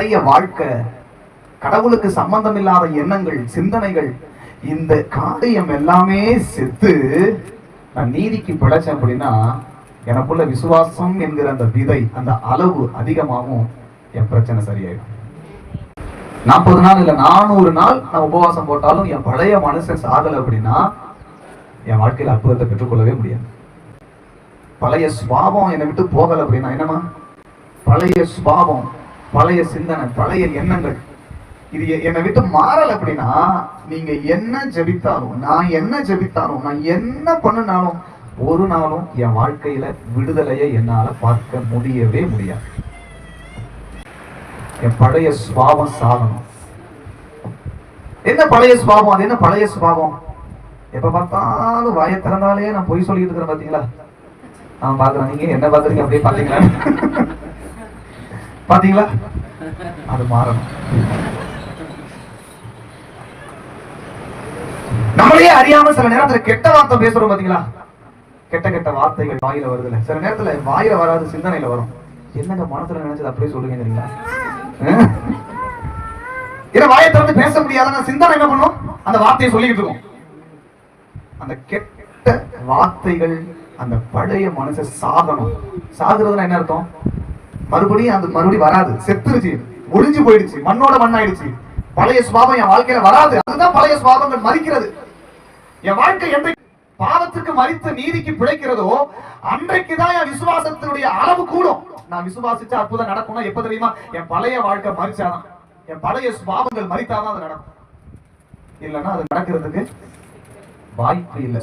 பழைய வாழ்க்கை கடவுளுக்கு சம்பந்தம் இல்லாத எண்ணங்கள் சிந்தனைகள் இந்த காரியம் எல்லாமே செத்து நான் நீதிக்கு பிழைச்சேன் அப்படின்னா எனக்குள்ள விசுவாசம் என்கிற அந்த விதை அந்த அளவு அதிகமாகும் என் பிரச்சனை சரியாயிடும். நாற்பது நாள் இல்ல நானூறு நாள் நான் உபவாசம் போட்டாலும் என் பழைய மனுஷன் சாகலை அப்படின்னா என் வாழ்க்கையில் அற்புதத்தை பெற்றுக்கொள்ளவே முடியாது. பழைய சுபாவம் என்னை விட்டு போகலை அப்படின்னா என்னமா பழைய சுபாவம். பழைய சிந்தனை பழைய எண்ணங்கள். இது என்னை விட்டு மாறல அப்படின்னா நீங்க என்ன ஜெபித்தாலும் நான் என்ன ஜெபித்தாலும் நான் என்ன பண்ணினாலும் ஒரு நாளும் என் வாழ்க்கையில விடுதலையை என்னால பார்க்க முடியவே முடியாது. என் பழைய சுவாபம் சாதனம் என்ன பழைய சுவாபம் அது என்ன பழைய சுவாபம் எப்ப பார்த்தாலும் வாய திறந்தாலே நான் பொய் சொல்லிட்டு இருக்கிறேன் பாத்தீங்களா? நான் பாக்குறேன் நீங்க என்ன பாக்குறீங்க அப்படியே பாத்தீங்களா? பாத்தீங்களா? அது மாறணும். நம்மளையே அறியாம சில நேரத்துல கெட்ட வார்த்தை பேசுறோம் பாத்தீங்களா? கெட்ட கெட்ட வார்த்தைகள் வாயில வருதுல சில நேரத்துல வாயில வராது சிந்தனையில வரும். என்னங்க மனசுல நினைச்சது அப்படியே சொல்லுங்க தெரியுங்களா? ஏன்னா வாயை திறந்து பேச முடியாதுன்னா சிந்தனை என்ன பண்ணும்? அந்த வார்த்தையை சொல்லிக்கிட்டு இருக்கும். அந்த கெட்ட வார்த்தைகள் அந்த பழைய மனசை சாகணும். சாகுறதுன்னா என்ன அர்த்தம்? மறுபடியும் அந்த மறுபடியும் வராது. செத்துருச்சு. ஒளிஞ்சு போயிடுச்சு. மண்ணோட மண்ணாயிடுச்சு. பழைய சுபாவம் என் வாழ்க்கையில வராது. அதுதான் பழைய சுபாவங்கள் மறிக்கிறது என் வாழ்க்கை என்றைக்கு பாவத்துக்கு மறித்த நீதிக்கு பிழைக்கிறதோ அன்றைக்குதான் என் விசுவாசத்தினுடைய அளவு கூடும். நான் விசுவாசிச்ச அற்புதம் நடக்கும்னா எப்ப தெரியுமா? என் பழைய வாழ்க்கை மறிச்சாதான். என் பழைய சுபாவங்கள் மறித்தாதான் அது நடக்கும். இல்லைன்னா அது நடக்கிறதுக்கு வாய்ப்பு இல்லை.